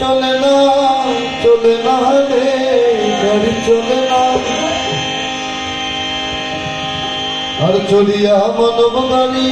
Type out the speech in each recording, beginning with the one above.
চলে না চলে না রে, গাড়ি চলে না। আর চলিয়া মানব গাড়ি,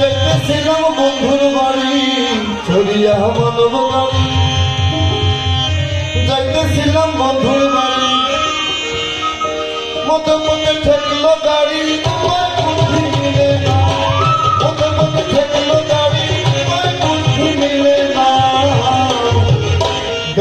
দেখতেছিলাম বন্ধুর বাড়ি। চলিয়া মানব গাড়ি যাইতেছিলাম বন্ধুর বাড়ি। মতো মতো ঠেকলো গাড়ি।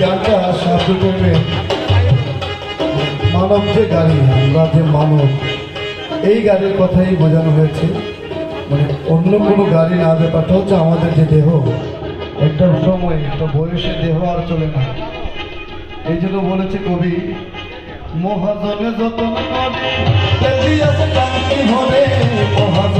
গানটা শব্দ করবে। মানব যে গাড়ি আমরা যে মানব, এই গাড়ির কথাই বোঝানো হয়েছে। মানে অন্য কোনো গাড়ি না ব্যাপারটা হচ্ছে আমাদের যে দেহ, একটা সময়, একটা বয়সে দেহ আর চলে না। এই জন্য বলেছে কবি, মহাজনে যতন করে মহাজনে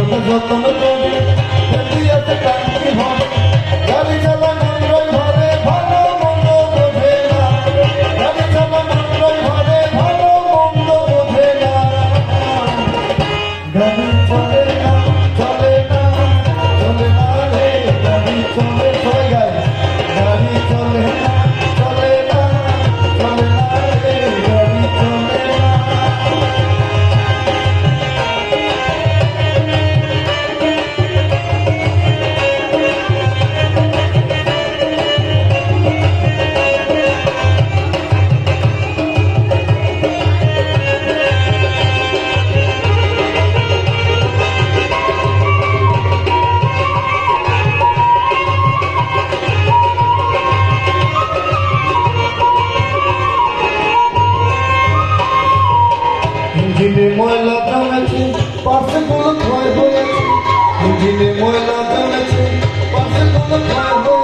দিনে ময়লা জমেছে পাশে কোনো ক্ষয় হয়েছে। দিনে ময়লা জমেছে পাশে কোনো ক্ষয় হয়েছে।